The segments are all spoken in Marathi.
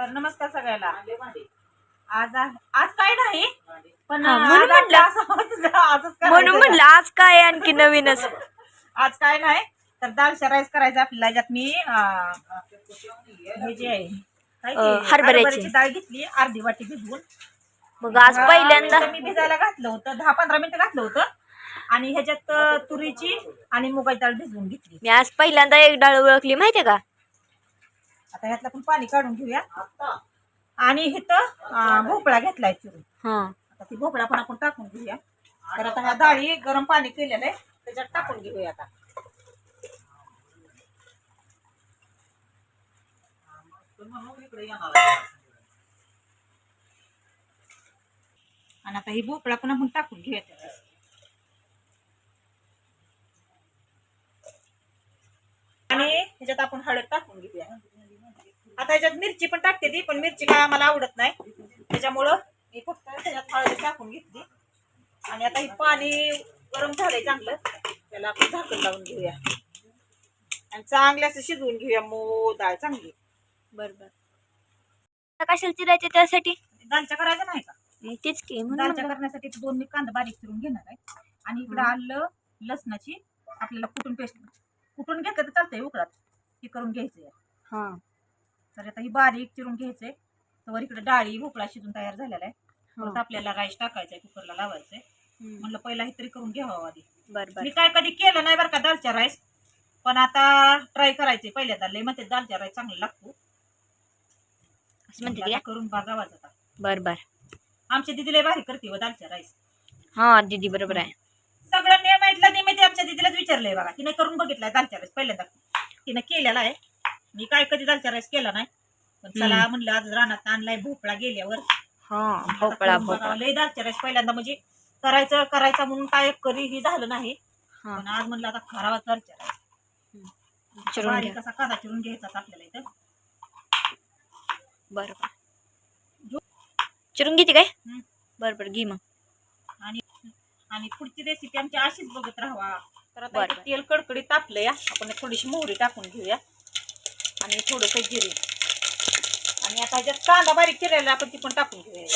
तर नमस्कार सगळ्याला. आज आज काय नाही पण हा, म्हणून आज म्हटलं. आपलं असं- आजच करायचं म्हणून म्हणलं आज काय आणखी नवीनच? आज काय नाही तर दालच्या राईस करायचा आपल्याला याच्यात मी. अं, हे जे आहे काय ते, अं, हरभऱ्याची. हरभऱ्याची डाळ घेतली अर्धी वाटी भिजवून. मग आज दहा पहिल्यांदा मिनिटं मी भिजायला घातलं होतं दहा पंधरा मिनिटं घातलं होतं. आणि ह्याच्यात अं, तुरीची आणि मुगाची डाळ भिजवून घेतली. मी आज पहिल्यांदा एक डाळ ओळखली माहितीये का? आता ह्यातलं पण पाणी काढून घेऊया. आणि इथं भोपळा घेतलाय चिरून. हा. आता ती भोपळा पण आपण टाकून घेऊया. तर आता ह्या डाळी गरम पाणी केलेलं आहे त्याच्यात टाकून घेऊया आता. आणि आता ही भोपळा पण आपण टाकून घेऊया त्याच्यात आणि ह्याच्यात आपण हळद टाकून घेऊया. आता ह्याच्यात मिरची पण टाकते ती पण मिरची काय आम्हाला आवडत नाही. त्याच्यामुळं मी फक्त त्याच्यात हळद टाकून घेतली. आणि आता हे पाणी गरम झालंय चांगलं. त्याला आपण झाकण लावून घेऊया. आणि चांगलं असं शिजवून घेऊया मो डाळ चांगली. बर बर. कशाला चिरायचे त्यासाठी? दालच्या करायचं नाही का? मग तेच की म्हणून दालच्या. करण्यासाठी दोन मी कांदा बारीक चिरून घेणार आहे. आणि इकडं आलं लसणाची आपल्याला कुटून पेस्ट कुटून घेतलं तर चालतंय उकळात. हे करून घ्यायचंय. हा. तर आता ही बारीक चिरून घ्यायचंय तर इकडे डाळी भोपळा शिजून तयार झालेला आहे. हा. परत आपल्याला राईस टाकायचा आहे कुकरला लावायचंय. म्हणलं पहिला हे तरी करून घ्यावं आधी. बर मी काय कधी केलं नाही बरं का दालच्या राईस पण आता ट्राय करायचे. पहिल्यांदा लय म्हणते दालच्या राईस चांगला लागतो. असं म्हणते करून बघावाच आता. बर बर. आमच्या दिदी लय भारी करते व दालच्या राईस. हा दीदी बरोबर आहे. सगळं नियम ऐकलं मी ते आमच्या दिदीलाच विचारलंय बघा. तिने करून बघितलाय दालच्या राईस पहिल्यांदा. तिने केलेला आहे. मी काय कधी दालच्या राईस केला नाही. पण चला म्हणलं आज रानात आणलाय भोपळा गेल्यावर. हा आता भोपळा बघावं. लय दालच्या राईस पहिल्यांदा म्हणजे करायचं करायचं म्हणून काय करी ही झालं नाही. हा. पण आज म्हणलं आता खरावा दालच्या राईस. चिरून बारीक कसा कांदा चिरून घ्यायचा आपल्याला इथं. बर बर. चिरून घेते काय? हम्म. बर बर घे मग. आणि आणि पुढची रेसिपी आमची अशीच बघत राहावा. तर आता बरं, इथं तेल कडकडीत तापलंय. आपण एक थोडीशी मोहरी टाकून घेऊया. आणि थोडस जिरे. आणि आता ह्याच्यात कांदा बारीक चिरायला आपण ती पण टाकून घेऊया.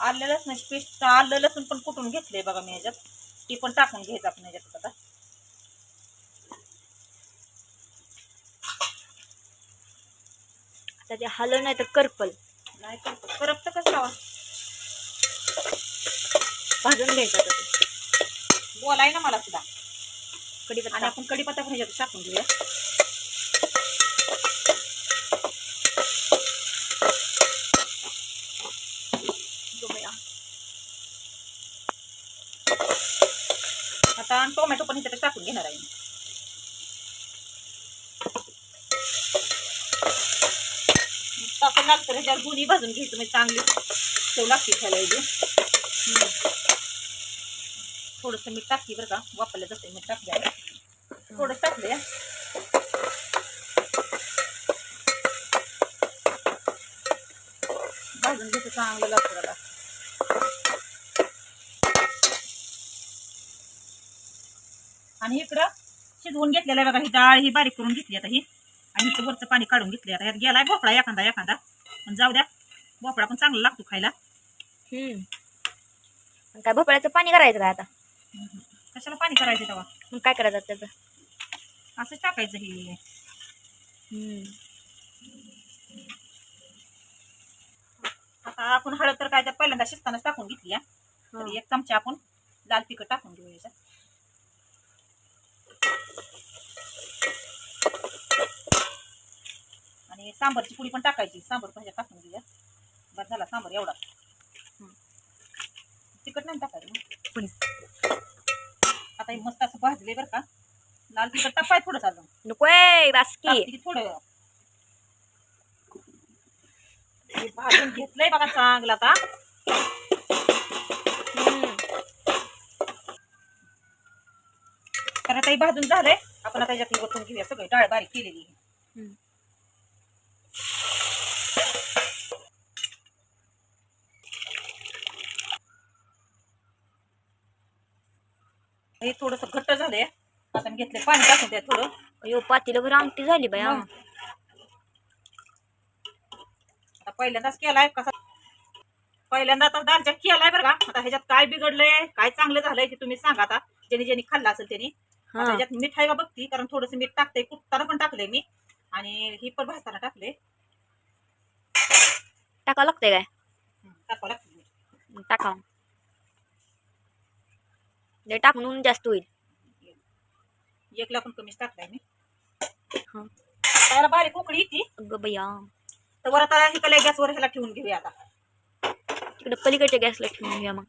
आलं लसणाची पेस्ट आलं लसूण पण कुटून घेतलंय बघा मी ह्याच्यात. ती पण टाकून घ्यायचं आपण ह्याच्यात आता. आता ते हलव नाही तर करपल. नाही करपत करपतं कसं लावा? भाजून घ्यायचं. बोलाय ना मला सुद्धा. आणि कढीपत्ता आपण कढीपत्ता पण ह्याच्यात टाकून घेऊया. आता टोमॅटो पण ह्याच्यात टाकून घेणार मी. टाकून लागतं भाजून चांगली चव. थोडंसं मीठ टाकते बरं का. वापरलं जाते मीठ टाकलं थोडंच टाकलं भाजून घ्यायचं चांगलं लागतं त्याला आणि इकडं शिजवून घेतलेलं आहे बघा ही डाळ ही बारीक करून घेतली आता ही. आणि इथं वरचं पाणी काढून घेतले आता. यात गेलाय भोपळा एखादा एखादा. पण जाऊ द्या भोपळा पण चांगला लागतो खायला. काय भोपळ्याचं पाणी करायचं आता? कशाला पाणी करायचं तेव्हा मग काय करायचं त्याचं असंच टाकायचं हे हम्म आता आपण हळद तर काय त्यात पहिल्यांदा शिजतानाच टाकून घेतली हा. तर हा. एक चमचा आपण लाल तिखट टाकून घेऊ याच्यात आणि सांबारची पुडी पण टाकायची सांबार भाज्या टाकून घेऊया बस झाला सांबार एवढा हं. तिखट नाही टाकायचं ना. पुडी. आता हे मस्त असं भाजले बरं का. लाल तिखट टाकाय अजून. नकोय बासकी टाकते की थोडं. हे भाजून घेतलंय बघा चांगलं आता. हम्म. तर आता हे भाजून झालंय. आपण आता याच्यात वतून घेऊया. सगळी डाळ बारीक केलेली. हे थोडंसं घट्ट झालंय. आता मी घेतलंय पाणी टाकून द्या थोडं. अयो पातीला आमटी झाली बाया मग. आता पहिल्यांदाच केलाय कसा पहिल्यांदा आता दालच्या केलाय बरं का. आता ह्याच्यात काय बिघडलंय काय चांगलं झालंय ते तुम्ही सांगा आता. ज्याने ज्याने खाल्लं असेल त्यांनी. आता हा ह्याच्यात मीठ आहे का बघती कारण थोडस मीठ टाकते कुटताना पण टाकलंय मी. आणि ही पण भाजताना टाकले टाकावं लागतंय काय? टाकावं लागतं मीठ. टाका लय टाकून ऊन जास्त होईल. एकला पण कमीच टाकलाय मी. हा. त्याला बारीक उकळी येते. अगं बया तर वर आता हिकडे गॅसवर ह्याला ठेवून घेऊया आता. तिकडे पलीकडच्या गॅसला ठेवून घ्या मग.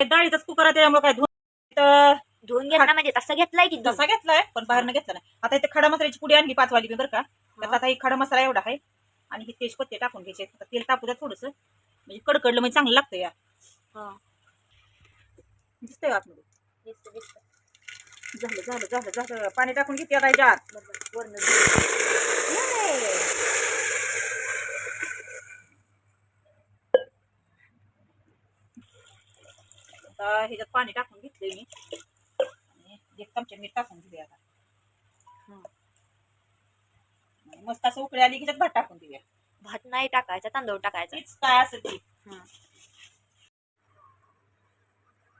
हे डाळीचाच कुकर आहे त्याच्यामुळे काय धुवून तर धुवून घेतला म्हणजे तसा घेतलाय की? तसा घेतलाय पण बाहेरनं घेतला नाही. आता इथे खडा मसाल्याची पुडी आणली पाच वाली मी बरं का. त्यात आता ही खडा मसाला एवढा आहे. आणि हे तेजपत्ते टाकून घ्यायचे आता तेल तापू द्या थोडस. म्हणजे कडकडलं म्हणजे चांगलं लागतं या. हा. दिसतंय आतमध्ये. झालं झालं झालं झालं. पाणी टाकून घेते आता ये. आता. ह्याच्यात पाणी टाकून घेतलंय मी. आणि एक चमचे मीठ टाकून दिले आता. मस्त असं उकळी आली की त्यात भात टाकून दिल्या भात नाही टाकायचा तांदूळ टाकायचा. काय असेल ती.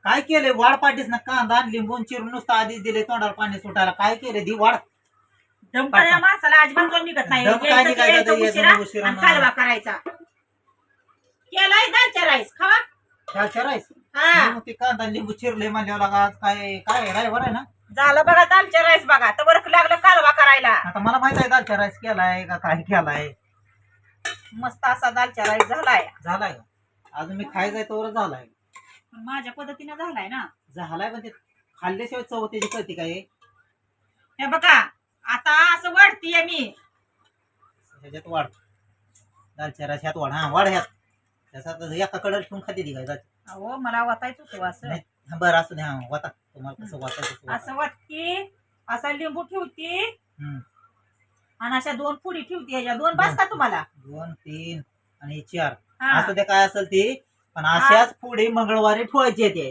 काय केले वाढ पाठीस ना कांदा लिंबून चिरून नुसतं आधीच दिले तोंडाला पाणी सुटायला. काय केले दी वाढ? माणसाला अजिबात कोण निघत नाही. दम काय यायचं ते निघायचं यायचं ते यायचं उशिरा उशिरा आणि ना. कालवा करायचा. केलाय दालच्या राईस खावा. राईस? हा. मग ते कांदा लिंबू चिरले म्हणल्यावर लागा आज काय काय रायवर आहे ना? झालं बघा दालच्या राईस बघा. तर बरं लागलं कालवा करायला. आता मला माहीत आहे दालच्या राईस केलाय का काय केलाय. मस्त असा दालच्या राईस झालाय. झालाय? अजून मी खायचंय तोवर झालाय. पण माझ्या पद्धतीने झालाय ना. झालाय पण ते खाल्ल्याशिवाय चव त्याची कळते काय? हे बघा आता असं वाढतीये मी. ह्याच्यात वाढ. दालच्या ह्यात वाढ हा वाढ ह्यात. त्याच्यात एका कडल ठेवून खाते ती काय दाल- अहो मला वाटायचं होतं असं नाही, हा, बरं असू दे हा वाता. तुम्हाला कसं वाटायचं तसं वाटा. असं वाटते असा लिंबू ठेवते. हम्म. आणि अशा दोन पुडी ठेवते ह्याच्या दोन बास का तुम्हाला? दोन तीन आणि चार. हा. असं ते काय असेल ती पण अशाच पुढे मंगळवारी ठेवायचे ते.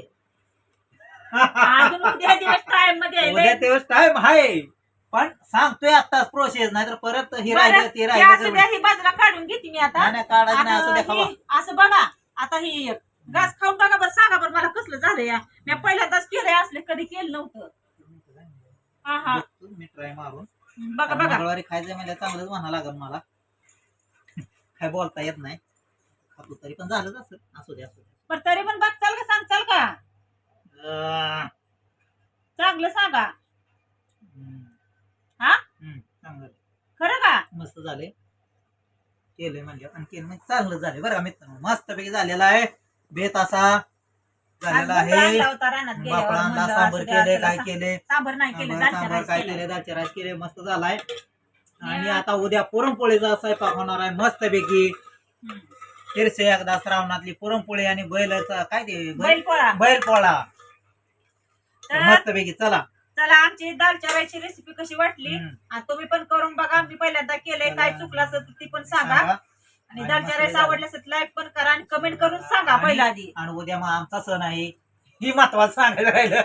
अजून उद्या दिवस टाइममध्ये उद्या दिवस टाइम आहे. पण सांगतोय आताच प्रोसेस नाही तर परत हे बरं, राहिलं ते हे राहिलं असू द्या ही बाजूला काढून घेते मी आता. नाही, नाही, काढायचं नाही, असू द्या, आता खावा. ही- असं बघा आता ही घास खाऊन बघा बरं सांगा बरं मला कसलं झालं या. मी पहिल्यांदाच केलंय असले कधी केलं नव्हतं. हा हा. बघतो मी ट्राय मारून. बघा बघा. मंगळवारी खायचं म्हणजे चांगलंच म्हणा लागल मला. काय बोलता येत नाही. खातो तरी पण झालंच असं असू द्या असू पण तरी पण बघचाल का सांगचाल का? चांगलं सांगा. हम्म. हा? हम्म, चांगलं. खरं का? मस्त झाले केलंय म्हणजे आणि केलं म्हणजे चांगलं झाले बरं का मित्रांनो. मस्तपैकी झालेला आहे. बेत असा झालेला आज आहे. आणला होता रानात गेल्यावर बापडा आणला म्हणलं सांबर असू द्या, केले तुला काय केले सांबर नाही केलं सांबर दालच्या सांबर राईस काय केलं. केले दालचे केले मस्त झालाय. आणि आता उद्या पुरणपोळीचा स्वयंपाक होणार आहे मस्तपैकी. हम्म. तिरसे एकदा श्रावणातली पुरणपोळी आणि बैलाचा काय ते? बैल बैल पोळा बैल पोळा तर मस्तपैकी चला. चला आमची दालच्या राईसची रेसिपी कशी वाटली? हम्म. आणि तुम्ही पण करून बघा मी पहिल्यांदा केलंय. काय. चुकलं असेल तर ती पण सांगा. सांगा. आणि आणि दालच्या मसाले. आवडले असेल लाईक पण करा आणि कमेंट करून सांगा आणि- पहिला आधी. आणि उद्या मग आमचा सण आहे. ही महत्वाचं सांगायचं राहिलं.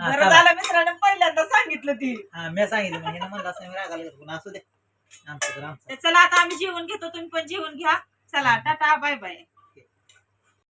हा, बरं चला. झालं मित्रांनो पहिल्यांदा सांगितलं ती. हा मी सांगितलं म्हणजे म्हणलं असं मी रागाला असू दे. आमचं तर आमचं. तर चला आता आम्ही जेवण घेतो तुम्ही पण जेवण घ्या. चला टाटा बाय बाय